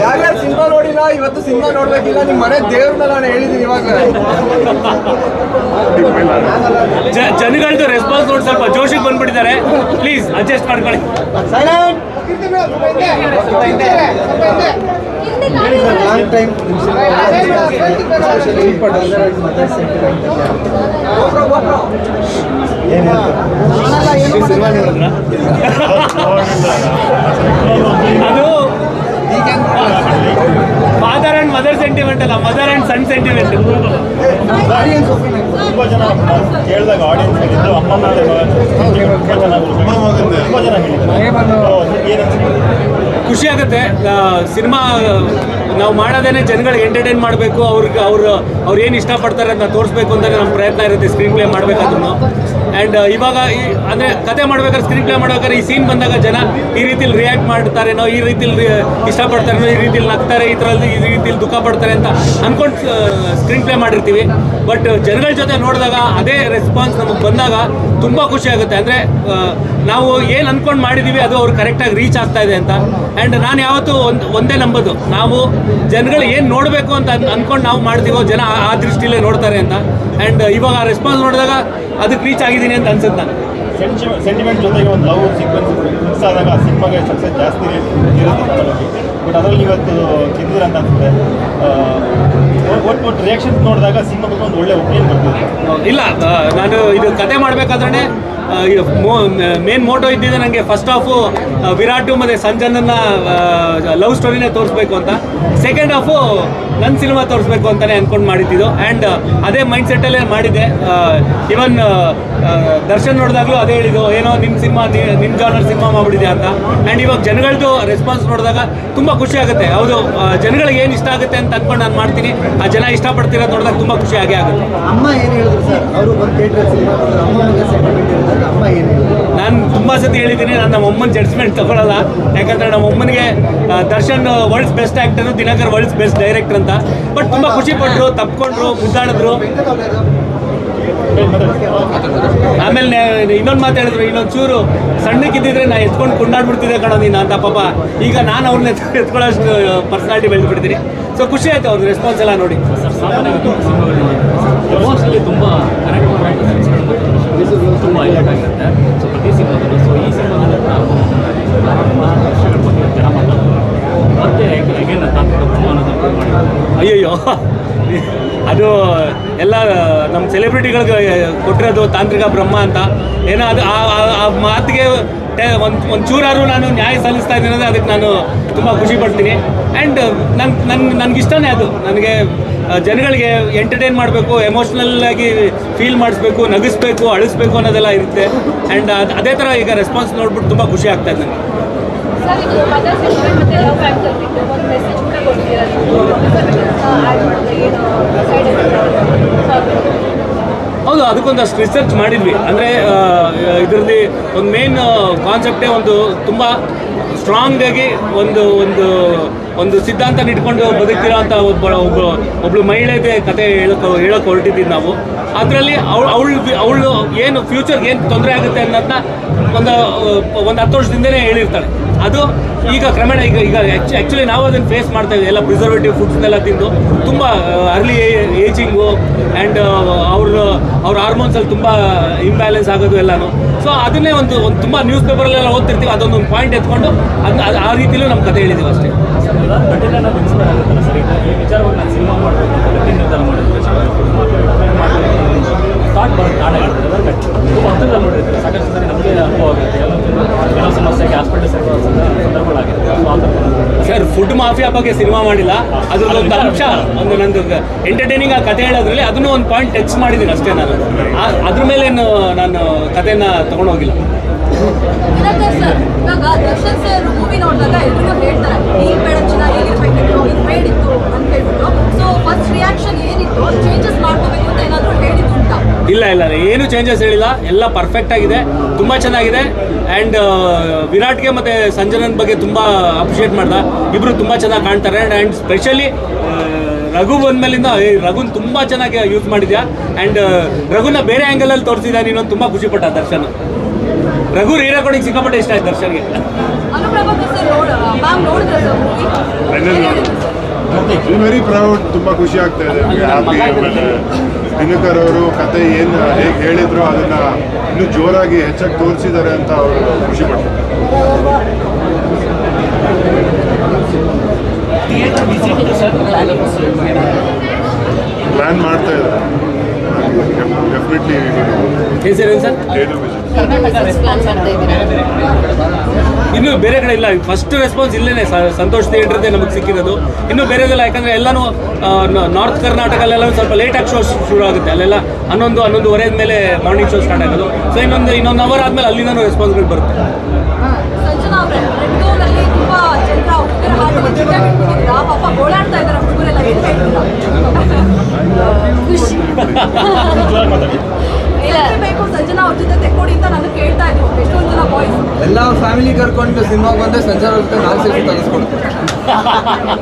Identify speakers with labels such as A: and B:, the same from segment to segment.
A: ಯಾರ್ಯಾರು ಸಿನಿಮಾ ನೋಡಿಲ್ಲ ಇವತ್ತು ಸಿನಿಮಾ ನೋಡ್ಬೇಕಿಲ್ಲ ನಿಮ್ ಮನೆ ದೇವ್ರನ್ನ ನಾನು ಹೇಳಿದ್ದೀನಿ ಇವಾಗ
B: ಜನಗಳದ್ದು ರೆಸ್ಪಾನ್ಸ್ ನೋಡಿ ಸ್ವಲ್ಪ ಜೋಶಿಗೆ ಬಂದ್ಬಿಟ್ಟಿದ್ದಾರೆ ಪ್ಲೀಸ್ ಅಡ್ಜಸ್ಟ್ ಮಾಡ್ಕೊಳ್ಳಿ
A: ಲಾಂಗ್ ಟೈಮ್
B: ಅದು ಫಾದರ್ ಅಂಡ್ ಮದರ್ ಸೆಂಟಿಮೆಂಟ್ ಅಲ್ಲ mother and son sentiment
A: audience
C: ತುಂಬ ಜನ ಕೇಳಿದಾಗ ಆಡಿಯನ್ಸ್ ಹೇಳಿದ್ದು ಅಮ್ಮ ತುಂಬ ಜನ ಹೇಳಿದ್ದಾರೆ ಏನು
B: ಖುಷಿ ಆಗುತ್ತೆ. ಸಿನಿಮಾ, ನಾವು ಮಾಡೋದೇನೆ ಜನಗಳಿಗೆ ಎಂಟರ್ಟೈನ್ ಮಾಡಬೇಕು, ಅವ್ರಿಗೆ, ಅವ್ರು ಅವ್ರು ಏನು ಇಷ್ಟಪಡ್ತಾರೆ ಅಂತ ತೋರಿಸ್ಬೇಕು ಅಂತಲೇ ನಮ್ಮ ಪ್ರಯತ್ನ ಇರುತ್ತೆ ಸ್ಕ್ರೀನ್ ಪ್ಲೇ ಮಾಡಬೇಕಾದ್ರೂ ಆ್ಯಂಡ್ ಇವಾಗ ಈ, ಅಂದರೆ ಕತೆ ಮಾಡ್ಬೇಕಾದ್ರೆ ಸ್ಕ್ರೀನ್ ಪ್ಲೇ ಮಾಡ್ಬೇಕಾದ್ರೆ ಈ ಸೀನ್ ಬಂದಾಗ ಜನ ಈ ರೀತಿಲಿ ರಿಯಾಕ್ಟ್ ಮಾಡ್ತಾರೇನೋ ಈ ರೀತಿಲಿ ಇಷ್ಟಪಡ್ತಾರೇನೋ ಈ ರೀತಿಲಿ ನಗ್ತಾರೆ, ಈ ಥರದ್ದು, ಈ ರೀತಿಲಿ ದುಃಖ ಪಡ್ತಾರೆ ಅಂತ ಅಂದ್ಕೊಂಡು ಸ್ಕ್ರೀನ್ ಪ್ಲೇ ಮಾಡಿರ್ತೀವಿ. ಬಟ್ ಜನಗಳ ಜೊತೆ ನೋಡಿದಾಗ ಅದೇ ರೆಸ್ಪಾನ್ಸ್ ನಮಗೆ ಬಂದಾಗ ತುಂಬ ಖುಷಿ ಆಗುತ್ತೆ. ಅಂದರೆ ನಾವು ಏನು ಅಂದ್ಕೊಂಡು ಮಾಡಿದ್ದೀವಿ ಅದು ಅವ್ರು ಕರೆಕ್ಟಾಗಿ ರೀಚ್ ಆಗ್ತಾ ಇದೆ ಅಂತ. ಆ್ಯಂಡ್ ನಾನು ಯಾವತ್ತೂ ಒಂದು, ಒಂದೇ ನಂಬೋದು. ನಾವು ಜನಗಳು ಏನು ನೋಡಬೇಕು ಅಂತ ಅಂದ್ಕೊಂಡು ನಾವು ಮಾಡ್ತೀವೋ ಜನ ಆ- ದೃಷ್ಟಿಯಲ್ಲೇ ನೋಡ್ತಾರೆ ಅಂತ. ಆ್ಯಂಡ್ ಇವಾಗ ಆ ರೆಸ್ಪಾನ್ಸ್ ನೋಡಿದಾಗ ಅದಕ್ಕೆ ರೀಚ್ ಆಗಿದ್ದೀನಿ ಅಂತ ಅನ್ಸುತ್ತೆ ನಾನು
C: ಸೆಂಟಿಮೆಂಟ್ ಜೊತೆಗೆ ಒಂದು ಲವ್ ಸೀಕ್ವೆನ್ಸ್ ಮಿಕ್ಸ್ ಆದಾಗ ಆ ಸಿನಿಮಾಗೆ ಸಕ್ಸಸ್ ಜಾಸ್ತಿ ಇರುತ್ತೆ ಬಟ್ ಅದರಲ್ಲಿ ಇವತ್ತು ಗೆದ್ದಿರ ಅಂತ ಅನ್ಸುತ್ತೆ ಒಟ್ಟು ಒಟ್ಟು ರಿಯಾಕ್ಷನ್ಸ್ ನೋಡಿದಾಗ ಸಿನಿಮಾ ಬಗ್ಗೆ ಒಂದು ಒಳ್ಳೆ ಒಪಿನಿಯನ್ ಬರ್ತದೆ
B: ಇಲ್ಲ ನಾನು ಇದು ಕತೆ ಮಾಡಬೇಕಾದ್ರೆ ಮೇನ್ ಮೋಟೋ ಇದ್ದಿದ್ದು ನನಗೆ ಫಸ್ಟ್ ಹಾಫು ವಿರಾಟು ಮತ್ತು ಸಂಜನನ್ನ ಲವ್ ಸ್ಟೋರಿನೇ ತೋರಿಸ್ಬೇಕು ಅಂತ. ಸೆಕೆಂಡ್ ಹಾಫು ನನ್ನ ಸಿನಿಮಾ ತೋರಿಸ್ಬೇಕು ಅಂತಲೇ ಅಂದ್ಕೊಂಡು ಮಾಡಿದ್ದು. ಆ್ಯಂಡ್ ಅದೇ ಮೈಂಡ್ ಸೆಟ್ಟಲ್ಲೇ ಮಾಡಿದ್ದೆ. ಇವನ್ ದರ್ಶನ್ ನೋಡಿದಾಗಲೂ ಅದೇ ಹೇಳಿದ್ದು, ಏನೋ ನಿಮ್ಮ ಸಿನಿಮಾ ನಿಮ್ಮ ಜಾನರ್ ಸಿನಿಮಾ ಮಾಡಿಬಿಟ್ಟಿದೆ ಅಂತ. ಆ್ಯಂಡ್ ಇವಾಗ ಜನಗಳದ್ದು ರೆಸ್ಪಾನ್ಸ್ ನೋಡಿದಾಗ ತುಂಬ ಖುಷಿ ಆಗುತ್ತೆ. ಹೌದು ಜನಗಳಿಗೆ ಏನು ಇಷ್ಟ ಆಗುತ್ತೆ ಅಂತ ಅಂದ್ಕೊಂಡು ನಾನು ಮಾಡ್ತೀನಿ. ಆ ಜನ ಇಷ್ಟಪಡ್ತಿರೋದು ನೋಡಿದಾಗ ತುಂಬ ಖುಷಿ ಆಗೇ ಆಗುತ್ತೆ.
A: ಅಮ್ಮ ಏನು ಹೇಳಿದ್ರು ಸರ್? ಅವರು
B: ನಾನು ತುಂಬ ಸತಿ ಹೇಳಿದ್ದೀನಿ, ನಾನು ನಮ್ಮ ಅಮ್ಮನ ಜಡ್ಜ್ಮೆಂಟ್ ತಗೊಳ್ಳಲ್ಲ ಯಾಕಂದ್ರೆ ನಮ್ಮ ಅಮ್ಮನಿಗೆ Darshan world's best actor Dinakar world's best director ಅಂತ. ಬಟ್ ತುಂಬ ಖುಷಿ ಪಟ್ರು, ತಪ್ಕೊಂಡ್ರು, ಮುದ್ದಾಡಿದ್ರು. ಆಮೇಲೆ ಇನ್ನೊಂದು ಮಾತಾಡಿದ್ರು ಇನ್ನೊಂದು ಚೂರು ಸಣ್ಣಕ್ಕಿದ್ದಿದ್ರೆ ನಾ ಎತ್ಕೊಂಡು ಕೊಂಡಾಡ್ಬಿಡ್ತಿದ್ದೆ ಕಣೋ ನೀನು ಅಂತ ಪಾಪ. ಈಗ ನಾನು ಅವ್ರನ್ನ ಎತ್ಕೊಳ್ಳೋಷ್ಟು ಪರ್ಸನಾಲಿಟಿ ಬೆಳೆದ್ಬಿಡ್ತೀನಿ. ಸೊ ಖುಷಿ ಆಯ್ತು ಅವ್ರದ್ದು ರೆಸ್ಪಾನ್ಸ್ ಎಲ್ಲ ನೋಡಿ.
D: ಎಮೋಷನಲಿ ತುಂಬ ಕನೆಕ್ಟ್ ಮಾಡುವಂಥ ತುಂಬ ಹೈಲೈಟ್ ಆಗಿರುತ್ತೆ ಸೊ ಪ್ರತಿ ಸಿನಿಮಾದಲ್ಲೂ ಸೊ ಈ ಸಿನಿಮಾದಲ್ಲಿ ನಾವು ವಿಷಯಗಳ ಬಗ್ಗೆ ಜನ ಮಾತಾಡ್ತಾರೆ ಮತ್ತೆ ತಾಂತ್ರಿಕ ಪ್ರಮಾಣದ ಮಾಡಿದ್ದಾರೆ.
B: ಅಯ್ಯಯ್ಯೋ. ಅದು ಎಲ್ಲ ನಮ್ಮ ಸೆಲೆಬ್ರಿಟಿಗಳಿಗೆ ಕೊಟ್ಟಿರೋದು ತಾಂತ್ರಿಕ ಬ್ರಹ್ಮ ಅಂತ. ಏನೋ ಅದು ಆ- ಮಾತಿಗೆ ಒಂದು ಒಂದು ಚೂರಾರು ನಾನು ನ್ಯಾಯ ಸಲ್ಲಿಸ್ತಾ ಇದ್ದೀನಿ ಅಂದರೆ ಅದಕ್ಕೆ ನಾನು ತುಂಬ ಖುಷಿ ಪಡ್ತೀನಿ. ಆ್ಯಂಡ್ ನನ್ನ ನನ್ನ ನನಗಿಷ್ಟನೇ ಅದು. ನನಗೆ ಜನಗಳಿಗೆ ಎಂಟರ್ಟೈನ್ ಮಾಡಬೇಕು ಎಮೋಷ್ನಲ್ ಆಗಿ ಫೀಲ್ ಮಾಡಿಸ್ಬೇಕು ನಗಿಸ್ಬೇಕು ಅಳಿಸ್ಬೇಕು ಅನ್ನೋದೆಲ್ಲ ಇರುತ್ತೆ. ಆ್ಯಂಡ್ ಅದು ಅದೇ ಥರ ಈಗ ರೆಸ್ಪಾನ್ಸ್ ನೋಡ್ಬಿಟ್ಟು ತುಂಬ ಖುಷಿ ಆಗ್ತಾ ಇದೆ ಹೌದು. ಅದಕ್ಕೊಂದಷ್ಟು ರಿಸರ್ಚ್ ಮಾಡಿದ್ವಿ. ಅಂದರೆ ಇದರಲ್ಲಿ ಒಂದು ಮೇನ್ ಕಾನ್ಸೆಪ್ಟೇ ಒಂದು ತುಂಬ ಸ್ಟ್ರಾಂಗ್ ಆಗಿ ಒಂದು ಒಂದು ಒಂದು ಸಿದ್ಧಾಂತ ಇಟ್ಕೊಂಡು ಬದುಕ್ತಿರೋ ಅಂತ ಒಬ್ಬ ಒಬ್ಬ, ಒಬ್ಳು ಮಹಿಳೆಗೆ ಕತೆ ಹೇಳಕ್ಕೆ ಹೇಳೋಕೆ ಹೊರಟಿದ್ದೀವಿ ನಾವು. ಅದರಲ್ಲಿ ಅವಳು ಅವಳು ಅವಳು ಏನು ಫ್ಯೂಚರ್ಗೆ ಏನು ತೊಂದರೆ ಆಗುತ್ತೆ ಅನ್ನೋದನ್ನ ಒಂದು ಒಂದು ಹತ್ತು ವರ್ಷದಿಂದನೇ ಹೇಳಿರ್ತಾಳೆ. ಅದು ಈಗ ಕ್ರಮೇಣ ಈಗ ಈಗ ಆ್ಯಕ್ಚುಲಿ ನಾವು ಅದನ್ನು ಫೇಸ್ ಮಾಡ್ತಾ ಇದ್ದೀವಿ. ಎಲ್ಲ ಪ್ರಿಸರ್ವೇಟಿವ್ ಫುಡ್ಸ್ನೆಲ್ಲ ತಿಂದು ತುಂಬ ಅರ್ಲಿ ಏಜಿಂಗು ಆ್ಯಂಡ್ ಅವ್ರ ಅವ್ರ ಹಾರ್ಮೋನ್ಸಲ್ಲಿ ತುಂಬ ಇಂಬ್ಯಾಲೆನ್ಸ್ ಆಗೋದು ಎಲ್ಲಾನು. ಸೊ ಅದನ್ನೇ ಒಂದು ಒಂದು ತುಂಬ ನ್ಯೂಸ್ ಪೇಪರಲ್ಲೆಲ್ಲ ಓದ್ತಿರ್ತೀವಿ, ಅದೊಂದು ಪಾಯಿಂಟ್ ಎತ್ಕೊಂಡು ಅದನ್ನ ಅದು ಆ ರೀತಿಲೂ ನಮ್ಮ ಕತೆ ಹೇಳಿದ್ದೀವಿ ಅಷ್ಟೇ.
D: ವಿಚಾರವಾಗಿ ನಾನು ಸಿನಿಮಾ ಮಾಡಬೇಕು ಸ್ಟಾರ್ಟ್ ಬರೋದು ಬಟ್ ತುಂಬ ಹತ್ತಿರದಲ್ಲಿ ನೋಡಿರ್ತೀವಿ ಸಾಕಷ್ಟು ಸರಿ ನಮಗೆ ಅನುಭವ ಆಗುತ್ತೆ ಕೆಲವು ಸಮಸ್ಯೆಗೆ ಹಾಸ್ಪಿಟಲ್ ಸೇರೋ ಸಂದರ್ಭಗಳಾಗಿದೆ
B: ಸರ್ ಫುಡ್ ಮಾಫಿಯಾ ಬಗ್ಗೆ ಸಿನಿಮಾ ಮಾಡಿಲ್ಲ. ಅದ್ರದ್ದು ಒಂದು ಅಂಶ ಒಂದು ನಂದು ಎಂಟರ್ಟೈನಿಂಗ್ ಆ ಕತೆ ಹೇಳೋದ್ರಲ್ಲಿ ಅದನ್ನು ಒಂದು ಪಾಯಿಂಟ್ ಟಚ್ ಮಾಡಿದ್ದೀನಿ ಅಷ್ಟೇ ನಾನು. ಅದ್ರ ಮೇಲೆ ಏನು ನಾನು ಕತೆನ ತಗೊಂಡೋಗಿಲ್ಲ.
E: ದಿನಕರ್ ಸರ್ ಇವಾಗ ದರ್ಶನ್ ಸರ್ ಮೂವಿ ನೋಡಿದಾಗ ಎಲ್ರಿಗೂ ಹೇಳ್ತಾರೆ ಈ ಬೇಡ ಚಿನ್ನ ಹೇಗಿರ್ಬೇಕಿತ್ತು ಇದು ಬೇಡಿತ್ತು ಅಂತ ಹೇಳ್ಬಿಟ್ಟು. ಸೊ ಫಸ್ಟ್ ರಿಯಾಕ್ಷನ್ ಏನಿತ್ತು? ಚೇಂಜಸ್ ಮಾಡ್ಕೋಬೇಕು ಅಂತ ಏನಾದರೂ
B: ಇಲ್ಲ ಇಲ್ಲ ಏನು ಚೇಂಜಸ್ ಹೇಳಿಲ್ಲ. ಎಲ್ಲ ಪರ್ಫೆಕ್ಟ್ ಆಗಿದೆ. ತುಂಬ ಚೆನ್ನಾಗಿದೆ. ಆ್ಯಂಡ್ ವಿರಾಟ್ಗೆ ಮತ್ತು ಸಂಜನನ್ ಬಗ್ಗೆ ತುಂಬ ಅಪ್ರಿಷಿಯೇಟ್ ಮಾಡ್ದ. ಇಬ್ಬರು ತುಂಬ ಚೆನ್ನಾಗಿ ಕಾಣ್ತಾರೆ. ಆ್ಯಂಡ್ ಸ್ಪೆಷಲಿ ರಘು ಬಂದ್ಮೇಲಿಂದ ರಘುನ್ ತುಂಬ ಚೆನ್ನಾಗಿ ಯೂಸ್ ಮಾಡಿದ್ಯಾ? ಆ್ಯಂಡ್ ರಘುನ ಬೇರೆ ಆ್ಯಂಗಲಲ್ಲಿ ತೋರಿಸಿದ್ಯಾ ನೀನು ತುಂಬ ಖುಷಿ ಪಟ್ಟ ದರ್ಶನ್. ರಘು ಹೀರೋಗಳಿಗೆ ಸಿಕ್ಕಾಪಟ್ಟೆ ಇಷ್ಟ ಆಯ್ತು ದರ್ಶನ್ಗೆ.
E: ಅನುಪ್ರಭಾಕರ್ ಸರ್ ನೋಡ ಮ್ಯಾಮ್ ನೋಡಿದ್ರೆ ಸರ್
F: ವೆರಿ ಪ್ರೌಡ್ ತುಂಬ ಖುಷಿ ಆಗ್ತಾ ಇದೆ. ನಮಗೆ ಹ್ಯಾಪಿ ಆಮೇಲೆ ದಿನಕರ್ ಅವರು ಕತೆ ಏನು ಹೇಗೆ ಹೇಳಿದ್ರು ಅದನ್ನ ಇನ್ನೂ ಜೋರಾಗಿ ಹೆಚ್ಚಾಗಿ ತೋರಿಸಿದ್ದಾರೆ ಅಂತ ಅವರು ಖುಷಿ ಪಡ್ತಾರೆ. ಪ್ಲ್ಯಾನ್ ಮಾಡ್ತಾ ಇದ್ದಾರೆ. ಡೆಫಿನೆಟ್ಲಿ
B: ಇನ್ನು ಬೇರೆ ಕಡೆ ಇಲ್ಲ. ಫಸ್ಟ್ ರೆಸ್ಪಾನ್ಸ್ ಇಲ್ಲೇನೆ. ಸಂತೋಷ್ ಥಿಯೇಟರ್ದೇ ನಮಗೆ ಸಿಕ್ಕಿರೋದು. ಇನ್ನು ಬೇರೆದೆಲ್ಲ ಯಾಕಂದ್ರೆ ಎಲ್ಲಾನು ನಾರ್ತ್ ಕರ್ನಾಟಕಲ್ಲೆಲ್ಲ ಸ್ವಲ್ಪ ಸ್ವಲ್ಪ ಲೇಟಾಗಿ ಶೋ ಶುರು ಆಗುತ್ತೆ ಅಲ್ಲೆಲ್ಲ ಹನ್ನೊಂದು ಹನ್ನೊಂದುವರೆ ಮೇಲೆ ಮಾರ್ನಿಂಗ್ ಶೋ ಸ್ಟಾರ್ಟ್ ಆಗೋದು. ಸೊ ಇನ್ನೊಂದು ಇನ್ನೊಂದು ಅವರ್ ಆದ್ಮೇಲೆ ಅಲ್ಲಿಂದನೂ ರೆಸ್ಪಾನ್ಸ್ಗಳು ಬರುತ್ತೆ.
E: ಪಾಪ ಗೋಳಾಡ್ತಾ ಇದ್ದಾರೆ ಹುಡುಗರೆಲ್ಲ ಏನು ಹೇಳ್ತೀರಾ ಖುಷಿ
C: ಜೋರಾಗಿ ಮಾತಾಡಿ
E: ಇಲ್ಲ ಬೇಕು ಸಂಜನಾ ಅವ್ರ ಜೊತೆ ತೆಕ್ಕೊಡಿ ಅಂತ ನಾನು ಕೇಳ್ತಾ ಇದ್ರು ಎಷ್ಟೊಂದು ಜನ ಬಾಯ್ಸ್
A: ಎಲ್ಲ ಫ್ಯಾಮಿಲಿ ಸಿನಿಮಾ ಬಂದ್ರೆ ಸಂಜಾರ ತೆಗೆಸ್ಕೊಡ್ತೀನಿ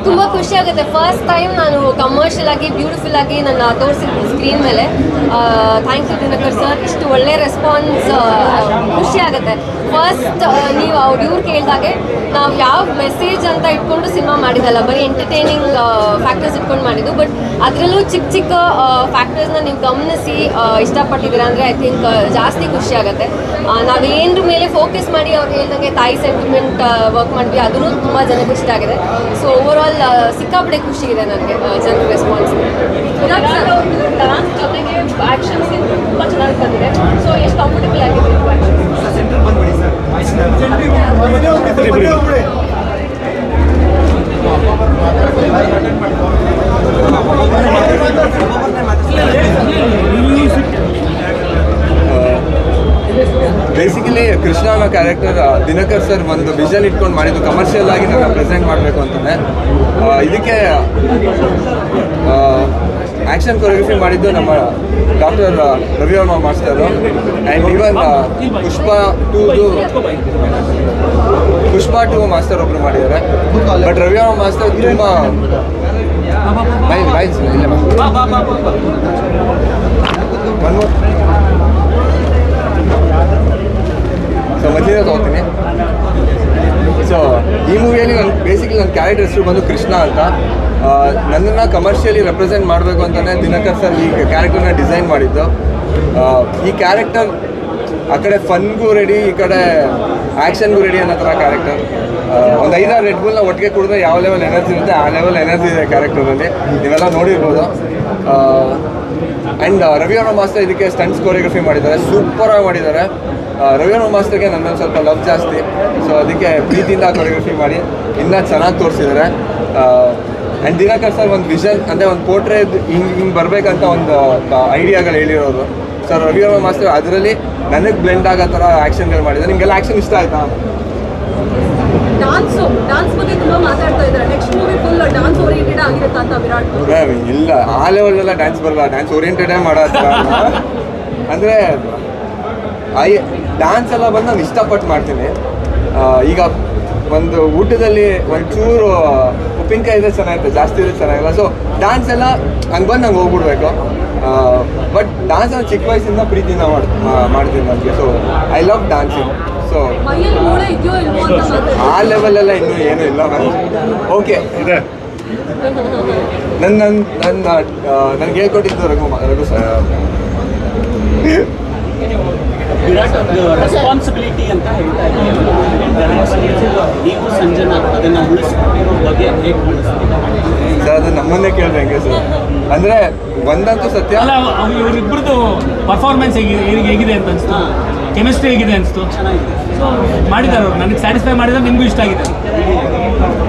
G: ತುಂಬ ಖುಷಿ ಆಗುತ್ತೆ. ಫಸ್ಟ್ ಟೈಮ್ ನಾನು ಕಮರ್ಷಿಯಲ್ ಆಗಿ ಬ್ಯೂಟಿಫುಲ್ ಆಗಿ ನನ್ನ ತೋರಿಸಿದ್ದೀನಿ ಸ್ಕ್ರೀನ್ ಮೇಲೆ ಥ್ಯಾಂಕ್ ಯು ದಿನಕರ್ ಸರ್ ಇಷ್ಟು ಒಳ್ಳೆ ರೆಸ್ಪಾನ್ಸ್ ಖುಷಿ ಆಗುತ್ತೆ. ಫಸ್ಟ್ ನೀವು ಅವ್ರು ಇವ್ರು ಕೇಳಿದಾಗೆ ನಾವು ಯಾವ ಮೆಸೇಜ್ ಅಂತ ಇಟ್ಕೊಂಡು ಸಿನಿಮಾ ಮಾಡಿದಲ್ಲ, ಬರೀ ಎಂಟರ್ಟೈನಿಂಗ್ ಫ್ಯಾಕ್ಟರ್ಸ್ ಇಟ್ಕೊಂಡು ಮಾಡಿದ್ದು ಬಟ್ ಅದರಲ್ಲೂ ಚಿಕ್ಕ ಚಿಕ್ಕ ಫ್ಯಾಕ್ಟರ್ಸ್ನ ನೀವು ಗಮನಿಸಿ ಇಷ್ಟಪಟ್ಟಿದ್ದೀರಾ ಅಂದರೆ ಐ ಥಿಂಕ್ ಜಾಸ್ತಿ ಖುಷಿ ಆಗುತ್ತೆ. ನಾವು ಏನರ ಮೇಲೆ ಫೋಕಸ್ ಮಾಡಿ ಅವ್ರು ಹೇಳ್ದಂಗೆ ತಾಯಿ ಸೆಂಟಿಮೆಂಟ್ ವರ್ಕ್ ಮಾಡಿದ್ವಿ ಅದೂ ತುಂಬ ಜನಕ್ಕೆ ಇಷ್ಟ ಆಗಿದೆ. ಸೊ ಓವರ್ ಆಲ್ ಸಿಕ್ಕಾಪಟ್ಟೆ ಖುಷಿ ಇದೆ ನನಗೆ ಜನರ ರೆಸ್ಪಾನ್ಸ್ ಜೊತೆಗೆ ಆಕ್ಷನ್ಸ್ ಸೀನ್ ತುಂಬ ಚೆನ್ನಾಗಿ ಬಂದಿದೆ. ಸೊ ಎಷ್ಟು ಕಂಫರ್ಟಬಲ್ ಆಗಿದೆ
A: ಬೇಸಿಕಲಿ ಕೃಷ್ಣ ಅನ್ನೋ ಕ್ಯಾರೆಕ್ಟರ್ ದಿನಕರ್ ಸರ್ ಒಂದು ವಿಷನ್ ಇಟ್ಕೊಂಡು ಮಾಡಿದ್ದು ಕಮರ್ಷಿಯಲ್ ಆಗಿ ನಾನು ಪ್ರೆಸೆಂಟ್ ಮಾಡಬೇಕು ಅಂತಾನೆ. ಇದಕ್ಕೆ ಆ್ಯಕ್ಷನ್ ಕೊರಿಯೋಗ್ರಫಿ ಮಾಡಿದ್ದು ನಮ್ಮ doctor Ravi Varma master. And even Pushpa ಟೂದು, Pushpa two master ಒಬ್ರು ಮಾಡಿದ್ದಾರೆ. ಬಟ್ ರವಿ ವರ್ಮ ಮಾಸ್ಟರ್ ತುಂಬ ಸೊ ಮೊದಲಿನ ತೊಗೋತೀನಿ. ಸೊ ಈ ಮೂವಿಯಲ್ಲಿ ನನ್ನ ಬೇಸಿಕಲಿ ನನ್ನ ಕ್ಯಾರೆಕ್ಟರ್ ಹೆಸರು ಬಂದು ಕೃಷ್ಣ ಅಂತ. ನನ್ನನ್ನು ಕಮರ್ಷಿಯಲಿ ರೆಪ್ರೆಸೆಂಟ್ ಮಾಡಬೇಕು ಅಂತಲೇ ದಿನಕರ್ ಸರ್ ಈ ಕ್ಯಾರೆಕ್ಟರ್ನ ಡಿಸೈನ್ ಮಾಡಿದ್ದು. ಈ ಕ್ಯಾರೆಕ್ಟರ್ ಆ ಕಡೆ ಫನ್ಗೂ ರೆಡಿ ಈ ಕಡೆ ಆ್ಯಕ್ಷನ್ಗೂ ರೆಡಿ ಅನ್ನೋ ಥರ ಕ್ಯಾರೆಕ್ಟರ್ ಒಂದು ಐದಾರು ರೆಡ್ ಬುಲ್ನ ಒಟ್ಟಿಗೆ ಕುಡಿದ್ರೆ ಯಾವ ಲೆವೆಲ್ ಎನರ್ಜಿ ಇರುತ್ತೆ, ಆ ಲೆವೆಲ್ ಎನರ್ಜಿ ಇದೆ ಕ್ಯಾರೆಕ್ಟರಲ್ಲಿ ನೀವೆಲ್ಲ ನೋಡಿರ್ಬೋದು. ಆ್ಯಂಡ್ ಅವರ ಮಾಸ್ಟರ್ ಇದಕ್ಕೆ ಸ್ಟಂಟ್ಸ್ ಕೊರಿಯೋಗ್ರಫಿ ಮಾಡಿದ್ದಾರೆ. ಸೂಪರಾಗಿ ಮಾಡಿದ್ದಾರೆ. ರವಿವರ್ಮ ಮಾಸ್ಟರ್ಗೆ ನನ್ನ ಮೇಲೆ ಸ್ವಲ್ಪ ಲವ್ ಜಾಸ್ತಿ. ಸೊ ಅದಕ್ಕೆ ಪ್ರೀತಿಯಿಂದ ಕೊರಿಯೋಗ್ರಫಿ ಮಾಡಿ. ಇನ್ನೂ ಚೆನ್ನಾಗಿ ತೋರಿಸಿದ್ದಾರೆ ಆ್ಯಂಡ್ ದಿನಕರ್ ಸರ್ ಒಂದು ವಿಷನ್ ಅಂದರೆ ಒಂದು ಪೋರ್ಟ್ರೇಟ್ ಹಿಂಗೆ ಹಿಂಗೆ ಬರಬೇಕಂತ ಒಂದು ಐಡಿಯಾಗಳು ಹೇಳಿರೋದು. ಸರ್ ರವಿವರ್ಮ ಮಾಸ್ತರ್ ಅದರಲ್ಲಿ ನನಗೆ ಬ್ಲೆಂಡ್ ಆಗೋ ಥರ ಆ್ಯಕ್ಷನ್ಗಳು ಮಾಡಿದ್ದಾರೆ. ನಿಮಗೆಲ್ಲ ಆ್ಯಕ್ಷನ್ ಇಷ್ಟ ಆಯ್ತಾ? ಇಲ್ಲ. ಆ ಲೆವೆಲೆಲ್ಲ ಡ್ಯಾನ್ಸ್ ಬರಲ್ಲ ಡ್ಯಾನ್ಸ್ ಓರಿಯೆಂಟೆಡೇ ಮಾಡೋದು ಅಂದರೆ ಐ ಡ್ಯಾನ್ಸ್ ಎಲ್ಲ ಬಂದು ನಾನು ಇಷ್ಟಪಟ್ಟು ಮಾಡ್ತೀನಿ. ಈಗ ಒಂದು ಊಟದಲ್ಲಿ ಒಂಚೂರು ಉಪ್ಪಿನಕಾಯಿ ಇದ್ರೆ ಚೆನ್ನಾಗಿರುತ್ತೆ ಜಾಸ್ತಿ ಇದ್ರೆ ಚೆನ್ನಾಗಿಲ್ಲ. ಸೊ ಡ್ಯಾನ್ಸ್ ಎಲ್ಲ ಹಂಗೆ ಬಂದು ನಂಗೆ ಹೋಗ್ಬಿಡ್ಬೇಕು. ಬಟ್ ಡ್ಯಾನ್ಸ್ ನಾನು ಚಿಕ್ಕ ವಯಸ್ಸಿಂದ ಪ್ರೀತಿಯಿಂದ ಮಾಡ್ ಮಾಡ್ತೀನಿ ನನಗೆ so I love dancing so ಆ ಲೆವೆಲೆಲ್ಲ ಇನ್ನೂ ಏನೂ ಇಲ್ಲ ಮ್ಯಾಮ್. ಓಕೆ
F: ಇದೆ.
A: ನನ್ನ ನನ್ನ ನನ್ನ ನನಗೆ ಹೇಳ್ಕೊಟ್ಟಿದ್ದು ರಘು ಮ- ರಘು ಸರ್
D: ವಿರಾಟ್ ರೆಸ್ಪಾನ್ಸಿಬಿಲಿಟಿ ಅಂತ ಹೇಳ್ತಾ ಇದ್ದೀವಿ ನೀವು ಸಂಜನಾ ಅದನ್ನು ಉಳಿಸ್ಕೊಂಡಿರೋ ಬಗ್ಗೆ ಹೇಗೆ
A: ಸರ್ ಅದು ನಮ್ಮನ್ನೇ ಕೇಳಬೇಕು ಸರ್. ಅಂದರೆ ಒಂದಂತೂ ಸತ್ಯ.
B: ಅಲ್ಲ ಇವರಿಬ್ಬರದು ಇವ್ರಿಬ್ರದ್ದು ಪರ್ಫಾರ್ಮೆನ್ಸ್ ಹೇಗಿದೆ ಹೇಗಿದೆ ಅಂತ ಅನಿಸ್ತು. ಕೆಮಿಸ್ಟ್ರಿ ಹೇಗಿದೆ ಅನಿಸ್ತು. ಮಾಡಿದ್ದಾರೆ ಅವ್ರು. ನನಗೆ ಸ್ಯಾಟಿಸ್ಫೈ ಮಾಡಿದ್ರೆ ನಿಮಗೂ ಇಷ್ಟ ಆಗಿದೆ.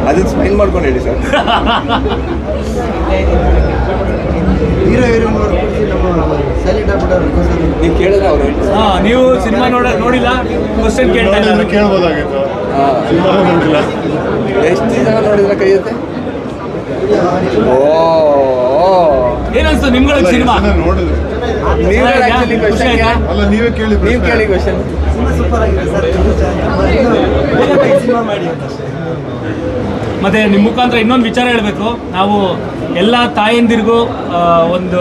A: ಅದನ್ನ ಸ್ಮೈಲ್ ಮಾಡ್ಕೊಂಡು ಹೇಳಿ ಸರ್.
H: ಹೀರೋ ಹೀರೋಯಿನ್
A: ನೀವು ಕೇಳಿದ್ರೆ ಅವರು
B: ಹಾಂ ನೀವು ಸಿನಿಮಾ ನೋಡ ನೋಡಿಲ್ಲ? ಕ್ವಶನ್ ಕೇಳ್ತಾ
F: ಕೇಳ್ಬೋದಾಗಿತ್ತು. ಸಿನಿಮಾ ನೋಡಿಲ್ಲ.
A: ಎಷ್ಟು ಜನ ನೋಡಿದ್ರೆ ಕೈ ಎತ್ತಿ? ಓ.
B: ಏನನ್ಸ್ತು
F: ನಿಮ್ಗಳ
B: ಸಿನಿಮಾ?
F: ನೋಡಿದ್ರೆ?
A: ನೀವು? ಆಕ್ಚುಲಿ ಕ್ವಶನ್
F: ಅಲ್ಲ ನೀವೇ ಕೇಳಿ.
A: ನೀವು. ಕೇಳಿ ಕ್ವಶನ್
H: ಸೂಪರ್ ಆಗಿದೆ ಸರ್ ಸಿನಿಮಾ ಮಾಡಿ
B: ಮತ್ತೆ ನಿಮ್ಮ ಮುಖಾಂತರ ಇನ್ನೊಂದು ವಿಚಾರ ಹೇಳಬೇಕು. ನಾವು ಎಲ್ಲ ತಾಯಂದಿರಿಗೂ ಒಂದು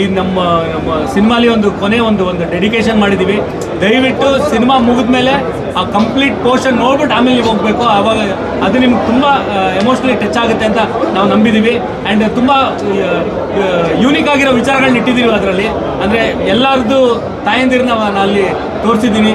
B: ಈ ನಮ್ಮ ನಮ್ಮ ಸಿನಿಮಾಲಿ ಒಂದು ಕೊನೆ ಒಂದು ಒಂದು ಡೆಡಿಕೇಶನ್ ಮಾಡಿದ್ದೀವಿ ದಯವಿಟ್ಟು ಸಿನಿಮಾ ಮುಗಿದ್ಮೇಲೆ ಆ ಕಂಪ್ಲೀಟ್ ಪೋರ್ಷನ್ ನೋಡ್ಬಿಟ್ಟು ಆಮೇಲೆ ನೀವು ಹೋಗಬೇಕು. ಆವಾಗ ಅದು ನಿಮ್ಗೆ ತುಂಬ ಎಮೋಷ್ನಲಿ ಟಚ್ ಆಗುತ್ತೆ ಅಂತ ನಾವು ನಂಬಿದ್ದೀವಿ ಆ್ಯಂಡ್ ತುಂಬ ಯೂನಿಕ್ ಆಗಿರೋ ವಿಚಾರಗಳನ್ನ ಇಟ್ಟಿದ್ದೀವಿ ಅದರಲ್ಲಿ. ಅಂದರೆ ಎಲ್ಲರದ್ದು ತಾಯಂದಿರನ್ನ ನಾನು ಅಲ್ಲಿ ತೋರಿಸಿದ್ದೀನಿ.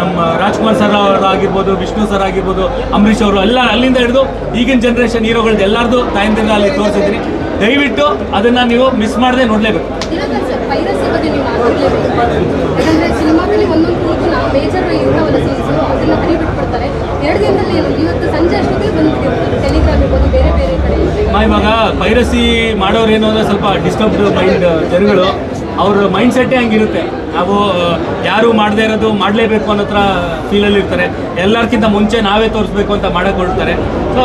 B: ನಮ್ಮ ರಾಜ್ಕುಮಾರ್ ಸರ್ ಅವರು ಆಗಿರ್ಬೋದು ವಿಷ್ಣು ಸರ್ ಆಗಿರ್ಬೋದು, ಅಂಬರೀಷ್ ಅವರು ಎಲ್ಲ ಅಲ್ಲಿಂದ ಹಿಡಿದು ಈಗಿನ ಜನ್ರೇಷನ್ ಹೀರೋಗಳದ್ದು ಎಲ್ಲರದ್ದು ತಾಯಂದಿರನ್ನ ಅಲ್ಲಿ ತೋರಿಸಿದ್ದೀನಿ. ದಯವಿಟ್ಟು ಅದನ್ನು ನೀವು ಮಿಸ್ ಮಾಡದೆ ನೋಡಲೇಬೇಕು
I: ದಿನಕರ್ ಸರ್ ಪೈರಸಿ ಬಗ್ಗೆ ನೀವು ಮಾತಾಡಲೇಬೇಕು ಯಾಕಂದ್ರೆ ಸಿನಿಮಾದಲ್ಲಿ ಒಂದೊಂದು ಕೂತು ನಾವು ಮೇಜರ್ ಇರ್ತಾವಲ್ಲ ಸೀನ್ಸು ಅದನ್ನ ಕೈ ಬಿಟ್ಬಿಡ್ತಾರೆ ಎರಡು ದಿನದಲ್ಲಿ ಇವತ್ತು ಸಂಜೆ ಅಷ್ಟೊತ್ತಿಗೆ ಬಂದ್ಬಿಟ್ಟಿರ್ತಾರೆ ಟೆಲಿಗ್ರಾಮ್ ಇರ್ಬೋದು, ಬೇರೆ ಬೇರೆ ಕಡೆ
B: ಇವಾಗ ಪೈರಸಿ ಮಾಡೋರು ಏನು ಅಂದರೆ ಸ್ವಲ್ಪ ಡಿಸ್ಟರ್ಬ್ಡ್ ಮೈಂಡ್ ಜನಗಳು. ಅವ್ರ ಮೈಂಡ್ ಸೆಟ್ಟೇ ಹಂಗಿರುತ್ತೆ. ನಾವು ಯಾರು ಮಾಡದೇ ಇರೋದು ಮಾಡಲೇಬೇಕು ಅನ್ನೋ ಥರ ಫೀಲಲ್ಲಿ ಇರ್ತಾರೆ ಮುಂಚೆ ನಾವೇ ತೋರಿಸ್ಬೇಕು ಅಂತ ಮಾಡಕ್ಕೆ ಸೊ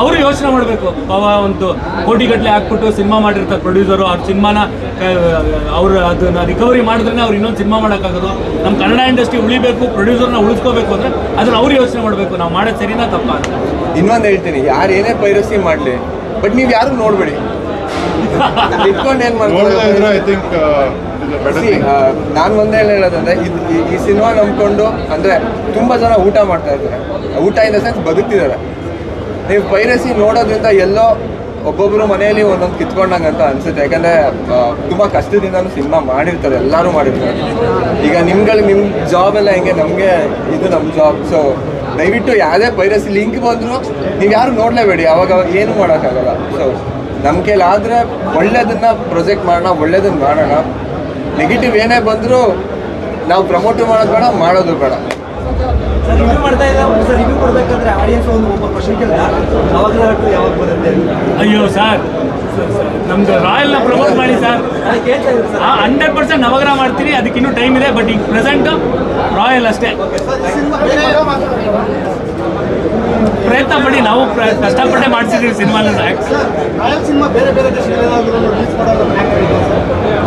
B: ಅವರು ಯೋಚನೆ ಮಾಡಬೇಕು. ಪಾವ ಒಂದು ಕೋಟಿಗಟ್ಟಲೆ ಹಾಕ್ಬಿಟ್ಟು ಸಿನಿಮಾ ಮಾಡಿರ್ತಾರೆ ಪ್ರೊಡ್ಯೂಸರು ಅವ್ರ. ಸಿನಿಮಾನ ಅವರು ಅದನ್ನು ರಿಕವರಿ ಮಾಡಿದ್ರೆ ಅವ್ರು ಇನ್ನೊಂದು ಸಿನಿಮಾ ಮಾಡೋಕ್ಕಾಗೋದು. ನಮ್ಮ ಕನ್ನಡ ಇಂಡಸ್ಟ್ರಿ ಉಳಿಬೇಕು ಪ್ರೊಡ್ಯೂಸರ್ನ ಉಳಿಸ್ಕೋಬೇಕು ಅಂದರೆ ಅದನ್ನು ಅವ್ರು ಯೋಚನೆ ಮಾಡಬೇಕು. ನಾವು ಮಾಡೋದು ಸರಿನಾ ತಪ್ಪ ಅಂತ.
A: ಇನ್ನೊಂದು ಹೇಳ್ತೀನಿ. ಯಾರು ಏನೇ ಪೈರಸಿ ಮಾಡಲಿ ಬಟ್ ನೀವು ಯಾರು ನೋಡಬೇಡಿ. ಇಟ್ಕೊಂಡು ಏನು ಮಾಡ್ತಾರೆ?
F: ಬೆಟರ್
A: See, ನಾನು ಒಂದೇ ಹೇಳೋದಂದ್ರೆ ಈ- ಸಿನಿಮಾ ನಂಬ್ಕೊಂಡು ಅಂದ್ರೆ ತುಂಬಾ ಜನ ಊಟ ಮಾಡ್ತಾ ಇದ್ದಾರೆ. ಊಟ ಇನ್ ದ ಸೆನ್ಸ್ ಬದುಕ್ತಿದ್ದಾರೆ. ನೀವು ಪೈರಸಿ ನೋಡೋದ್ರಿಂದ ಎಲ್ಲೋ ಒಬ್ಬೊಬ್ರು ಮನೆಯಲ್ಲಿ ಒಂದೊಂದು ಕಿತ್ಕೊಂಡಂಗೆ ಅಂತ ಅನ್ಸುತ್ತೆ. ಯಾಕಂದ್ರೆ ತುಂಬ ಕಷ್ಟದಿಂದನೂ ಸಿನಿಮಾ ಮಾಡಿರ್ತಾರೆ ಎಲ್ಲರೂ ಮಾಡಿರ್ತಾರೆ. ಈಗ ನಿಮ್ಗಳಿಗೆ ನಿಮ್ಮ ಜಾಬ್ ಎಲ್ಲ ಹೆಂಗೆ? ನಮಗೆ ಇದು ನಮ್ಮ ಜಾಬ್ ಸೊ ದಯವಿಟ್ಟು ಯಾವುದೇ ಪೈರಸಿ ಲಿಂಕ್ ಬಂದರೂ ನೀವು ಯಾರು ನೋಡಲೇಬೇಡಿ. ಅವಾಗ ಅವಾಗ ಏನು ಮಾಡೋಕ್ಕಾಗಲ್ಲ. ಸೊ ನಮ್ಮ ಕೈಲಾದರೆ ಒಳ್ಳೇದನ್ನ ಪ್ರೊಜೆಕ್ಟ್ ಮಾಡೋಣ ಒಳ್ಳೇದನ್ನ ಮಾಡೋಣ. ನೆಗೆಟಿವ್ ಏನೇ ಬಂದರೂ ನಾವು ಪ್ರಮೋಟ್ ಮಾಡೋದು ಬೇಡ ಮಾಡೋದು ಬೇಡ.
B: ಅಯ್ಯೋ ಸರ್ ನಮ್ದು ರಾಯಲ್ನ ಪ್ರಮೋಟ್ ಮಾಡಿ ಸರ್. ಹಂಡ್ರೆಡ್ ಪರ್ಸೆಂಟ್ ನವಗ್ರಹ ಮಾಡ್ತೀನಿ ಅದಕ್ಕಿನ್ನೂ ಟೈಮ್ ಇದೆ ಬಟ್ ಈಗ ಪ್ರೆಸೆಂಟ್ ರಾಯಲ್ ಅಷ್ಟೇ. ಪ್ರಯತ್ನ ಮಾಡಿ ನಾವು ಕಷ್ಟಪಟ್ಟೆ ಮಾಡಿಸಿದ್ವಿ ಸಿನಿಮಾನ
C: ಸಿನಿಮಾ?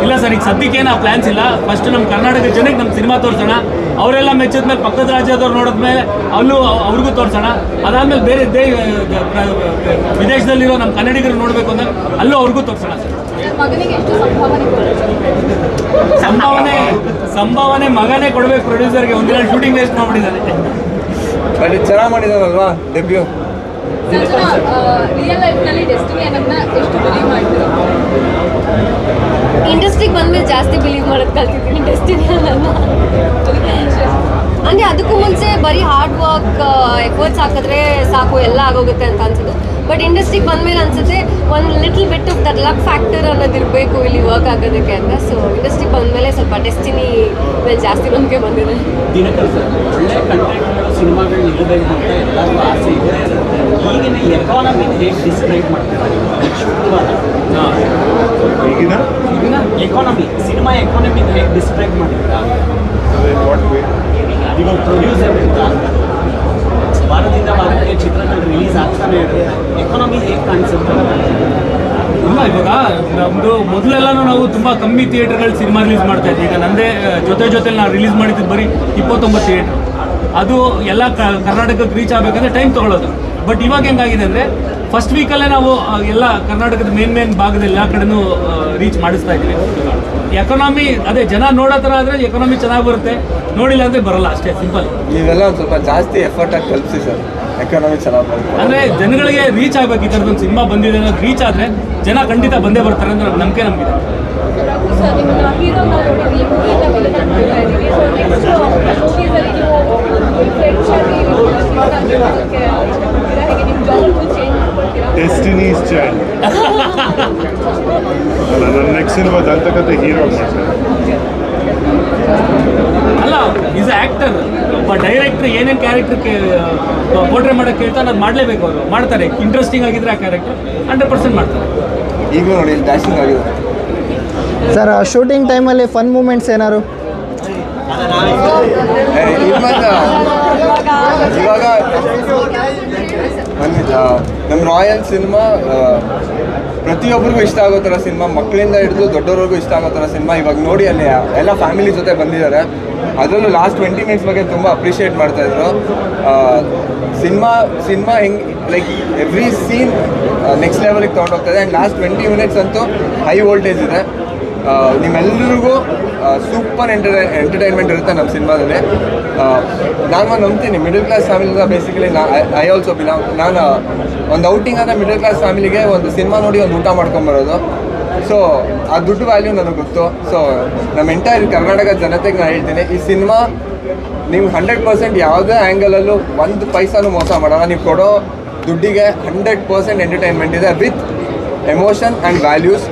B: ಇಲ್ಲ ಸರ್, ಈಗ ಸದ್ಯಕ್ಕೆ ಏನು ಪ್ಲಾನ್ಸ್ ಇಲ್ಲ. ಫಸ್ಟ್ ನಮ್ಮ ಕರ್ನಾಟಕ ಜನಕ್ಕೆ ನಮ್ಮ ಸಿನಿಮಾ ತೋರಿಸೋಣ. ಅವರೆಲ್ಲ ಮೆಚ್ಚಿದ ಮೇಲೆ ಪಕ್ಕದ ರಾಜ್ಯದವ್ರು ನೋಡಿದ್ಮೇಲೆ ಅಲ್ಲೂ ಅವ್- ಅವ್ರಿಗೂ ತೋರಿಸೋಣ. ಅದಾದ್ಮೇಲೆ ಬೇರೆ ದೇ ವಿದೇಶದಲ್ಲಿರೋ ನಮ್ಮ ಕನ್ನಡಿಗರು ನೋಡಬೇಕು ಅಂದ್ರೆ ಅಲ್ಲೂ ಅವ್ರಿಗೂ ತೋರಿಸೋಣ ಸರ್.
I: ಸಂಭಾವನೆ
B: ಸಂಭಾವನೆ ಮಗನೇ ಕೊಡಬೇಕು ಪ್ರೊಡ್ಯೂಸರ್ಗೆ ಒಂದಿನ ಶೂಟಿಂಗ್ ವೇಸ್ಟ್ ಮಾಡ್ಬಿಟ್ಟಿದ್ದಾನೆ.
A: ಇದು ಚೆನ್ನಾಗಿ ಮಾಡಿದಾರಲ್ವಾ ಡೆಬ್ಯೂ
G: ಇಂಡಸ್ಟ್ರಿಗೆ ಬಂದ್ಮೇಲೆ ಜಾಸ್ತಿ ಬಿಲೀವ್ ಮಾಡೋದು ಕಲ್ತಿದ್ದೀನಿ ಡೆಸ್ಟಿನಿ ಅಂದರೆ ಅದಕ್ಕೂ ಮುಂಚೆ ಬರೀ ಹಾರ್ಡ್ ವರ್ಕ್ ಎಫರ್ಟ್ಸ್ ಹಾಕಿದ್ರೆ ಸಾಕು ಎಲ್ಲ ಆಗೋಗುತ್ತೆ ಅಂತ ಅನ್ಸುತ್ತೆ. ಬಟ್ ಇಂಡಸ್ಟ್ರಿಗೆ ಬಂದ್ಮೇಲೆ ಅನ್ಸುತ್ತೆ ಒಂದು little bit of that luck factor ಅನ್ನೋದು ಇರಬೇಕು ಇಲ್ಲಿ ವರ್ಕ್ ಆಗೋದಕ್ಕೆ ಅಂತ. ಸೊ ಇಂಡಸ್ಟ್ರಿಗೆ ಬಂದಮೇಲೆ ಸ್ವಲ್ಪ ಡೆಸ್ಟಿನಿ ಮೇಲೆ ಜಾಸ್ತಿ ನಂಬಿಕೆ ಬಂದಿದೆ.
D: ದಿನಕರ್ ಸರ್ ಒಳ್ಳೆ ಕಂಟೆಂಟ್ ಸಿನಿಮಾಗಳನ್ನ ಇರಬೇಕು ಅಂತ ಎಲ್ಲರಿಗೂ ಆಸೆ ಇದೆ. ಈಗಿನ ಎಕಾನಮಿ ಹೇಗೆ ಡಿಸ್ಕ್ರೈಬ್ ಮಾಡ್ತಾರೆ
F: ಈಗಿನ?
D: ಈಗಿನ ಎಕಾನಮಿ ಸಿನಿಮಾ ಎಕಾನಮಿ ಹೇಗೆ ಡಿಸ್ಕ್ರೈಬ್ ಮಾಡಿದ್ದೀರಾ?
F: ವಾಟ್ ವೇ
D: ಇವಾಗ ವಾರದಿಂದ ವಾರಕ್ಕೆ ಚಿತ್ರಗಳು ರಿಲೀಸ್ ಆಗ್ತಾನೆ ಎಕಾನಮಿ ಹೇಗೆ ಕಾಣಿಸುತ್ತೆ?
B: ಇಲ್ಲ, ಇವಾಗ ನಮ್ಮದು ಮೊದಲೆಲ್ಲನೂ ನಾವು ತುಂಬ ಕಮ್ಮಿ ಥಿಯೇಟರ್ಗಳು ಸಿನಿಮಾ ರಿಲೀಸ್ ಮಾಡ್ತಾ ಇದ್ವಿ. ಈಗ ನಂದೇ ಜೊತೆ ಜೊತೆಲಿ ನಾವು ರಿಲೀಸ್ ಮಾಡಿದ್ದು ಬರೀ ಇಪ್ಪತ್ತೊಂಬತ್ತು ಥಿಯೇಟರ್ ಅದು ಎಲ್ಲ ಕರ್ನಾಟಕಕ್ಕೆ ರೀಚ್ ಆಗಬೇಕಂದ್ರೆ ಟೈಮ್ ತೊಗೊಳ್ಳೋದು. ಬಟ್ ಇವಾಗ ಹೆಂಗಾಗಿದೆ ಅಂದರೆ ಫಸ್ಟ್ ವೀಕಲ್ಲೇ ನಾವು ಎಲ್ಲ ಕರ್ನಾಟಕದ ಮೇನ್ ಮೇನ್ ಭಾಗದ ಎಲ್ಲ ಕಡೆನೂ ರೀಚ್ ಮಾಡಿಸ್ತಾ ಇದ್ವಿ ಎಕನಾಮಿ ಅದೇ ಜನ ನೋಡೋ ಥರ ಆದರೆ ಎಕನಾಮಿ ಚೆನ್ನಾಗಿ ಬರುತ್ತೆ. ನೋಡಿಲ್ಲ ಅಂದರೆ ಬರಲ್ಲ ಅಷ್ಟೇ ಸಿಂಪಲ್
A: ನೀವೆಲ್ಲ ಒಂದು ಸ್ವಲ್ಪ ಜಾಸ್ತಿ ಎಫರ್ಟ್ ಆಗಿ ಕಲ್ಪಿಸಿ ಸರ್ ಎಕನಾಮಿ ಚೆನ್ನಾಗಿ ಬರುತ್ತೆ.
B: ಅಂದರೆ ಜನಗಳಿಗೆ ರೀಚ್ ಆಗಬೇಕು ಈ ಥರದೊಂದು ಸಿನಿಮಾ ಬಂದಿದೆ ಅನ್ನೋದು ರೀಚ್ ಆದರೆ ಜನ ಖಂಡಿತ ಬಂದೇ ಬರ್ತಾರೆ ನಂಬಿಕೆ ನಮಗಿದೆ.
E: ಸರ್ ನಿಮ್ಮ ಫ್ರೆಂಡ್ಸ್ ಆಗಿ
F: ಡೆಸ್ಟಿನೀಸ್ ಚೈಲ್ಡ್ ನನ್ನ ನೆಕ್ಸ್ಟ್ ಸಿನಿಮಾ ದಂತಕತೆ ಹೀರೋ ಮಾಡ್ತಾರೆ
B: ಅಲ್ಲ ಈಸ್ ಆ್ಯಕ್ಟರ್ ಒಬ್ಬ ಡೈರೆಕ್ಟರ್ ಏನೇನು ಕ್ಯಾರೆಕ್ಟರ್ ಪೋರ್ಟ್ರೇ ಮಾಡೋಕೆ ಹೇಳ್ತಾನೆ ಅದು ಮಾಡಲೇಬೇಕು ಅವರು. ಮಾಡ್ತಾರೆ. ಇಂಟ್ರೆಸ್ಟಿಂಗ್ ಆಗಿದ್ರೆ ಆ ಕ್ಯಾರೆಕ್ಟರ್ ಹಂಡ್ರೆಡ್ ಪರ್ಸೆಂಟ್ ಮಾಡ್ತಾರೆ.
A: ಈಗಲೂ ನೋಡಿ ಡ್ಯಾಶಿಂಗ್ ಆಗಿದೆ.
J: ಸರ್ ಶೂಟಿಂಗ್ ಟೈಮಲ್ಲಿ ಫನ್ ಮೂಮೆಂಟ್ಸ್ ಏನಾರು
A: ಏ, ಇವಾಗ ಬಂದಿದ್ದ ನಮ್ಮ ರಾಯಲ್ ಸಿನಿಮಾ ಪ್ರತಿಯೊಬ್ಬರಿಗೂ ಇಷ್ಟ ಆಗೋ ಥರ ಸಿನಿಮಾ, ಮಕ್ಕಳಿಂದ ಹಿಡಿದು ದೊಡ್ಡವ್ರಿಗೂ ಇಷ್ಟ ಆಗೋ ಥರ ಸಿನಿಮಾ ಇವಾಗ ನೋಡಿ ಅಲ್ಲಿ ಎಲ್ಲ ಫ್ಯಾಮಿಲಿ ಜೊತೆ ಬಂದಿದ್ದಾರೆ. ಅದರಲ್ಲೂ ಲಾಸ್ಟ್ ಟ್ವೆಂಟಿ ಮಿನಿಟ್ಸ್ ಬಗ್ಗೆ ತುಂಬ ಅಪ್ರಿಷಿಯೇಟ್ ಮಾಡ್ತಾಯಿದ್ರು ಸಿನಿಮಾ ಸಿನಿಮಾ ಹೆಂಗೆ ಲೈಕ್ ಎವ್ರಿ ಸೀನ್ ನೆಕ್ಸ್ಟ್ ಲೆವೆಲಿಗೆ ತೊಗೊಂಡೋಗ್ತದೆ ಆ್ಯಂಡ್ ಲಾಸ್ಟ್ ಟ್ವೆಂಟಿ ಮಿನಿಟ್ಸ್ ಅಂತೂ ಹೈ ವೋಲ್ಟೇಜ್ ಇದೆ. ನಿಮ್ಮೆಲ್ಲರಿಗೂ ಸೂಪರ್ ಎಂಟರ್, ಎಂಟರ್ಟೈನ್ಮೆಂಟ್ ಇರುತ್ತೆ ನಮ್ಮ ಸಿನಿಮಾದಲ್ಲಿ. ನಾನು ನಂಬ್ತೀನಿ ಮಿಡಲ್ ಕ್ಲಾಸ್ ಫ್ಯಾಮಿಲಿ ಬೇಸಿಕಲಿ ನಾ ಐ ಆಲ್ಸೋ ಬಿಲಾಂಗ್ ನಾನು ಒಂದು ಔಟಿಂಗ್ ಅಂದರೆ ಮಿಡಲ್ ಕ್ಲಾಸ್ ಫ್ಯಾಮಿಲಿಗೆ ಒಂದು ಸಿನಿಮಾ ನೋಡಿ ಒಂದು ಊಟ ಮಾಡ್ಕೊಂಬರೋದು ಸೊ ಆ ದುಡ್ಡು ವ್ಯಾಲ್ಯೂ ನನಗೆ ಗೊತ್ತು. ಸೊ ನಮ್ಮ ಎಂಟೈರ್ ಕರ್ನಾಟಕ ಜನತೆಗೆ ನಾನು ಹೇಳ್ತೀನಿ, ಈ ಸಿನಿಮಾ ನೀವು ಹಂಡ್ರೆಡ್ ಪರ್ಸೆಂಟ್ ಯಾವುದೇ ಆ್ಯಂಗಲಲ್ಲೂ ಒಂದು ಪೈಸಾನು ಮೋಸ ಮಾಡೋಣ ನೀವು ಕೊಡೋ ದುಡ್ಡಿಗೆ ಹಂಡ್ರೆಡ್ ಪರ್ಸೆಂಟ್ ಎಂಟರ್ಟೈನ್ಮೆಂಟ್ ಇದೆ ವಿತ್ ಎಮೋಷನ್ ಆ್ಯಂಡ್ ವ್ಯಾಲ್ಯೂಸ್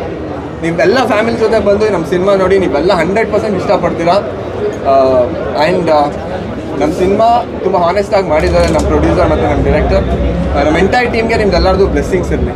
A: ನೀವೆಲ್ಲ ಫ್ಯಾಮಿಲಿ ಜೊತೆ ಬಂದು ನಮ್ಮ ಸಿನಿಮಾ ನೋಡಿ ನೀವೆಲ್ಲ ಹಂಡ್ರೆಡ್ ಪರ್ಸೆಂಟ್ ಇಷ್ಟಪಡ್ತೀರಾ? ಆ್ಯಂಡ್ ನಮ್ಮ ಸಿನಿಮಾ ತುಂಬ ಹಾನೆಸ್ಟಾಗಿ ಮಾಡಿದ್ದಾರೆ ನಮ್ಮ ಪ್ರೊಡ್ಯೂಸರ್ ಮತ್ತು ನಮ್ಮ ಡೈರೆಕ್ಟರ್ ನಮ್ಮ ಎಂಟೈರ್ ಟೀಮ್ಗೆ ನಿಮ್ದೆಲ್ಲರದು ಬ್ಲೆಸ್ಸಿಂಗ್ಸ್ ಇರಲಿ.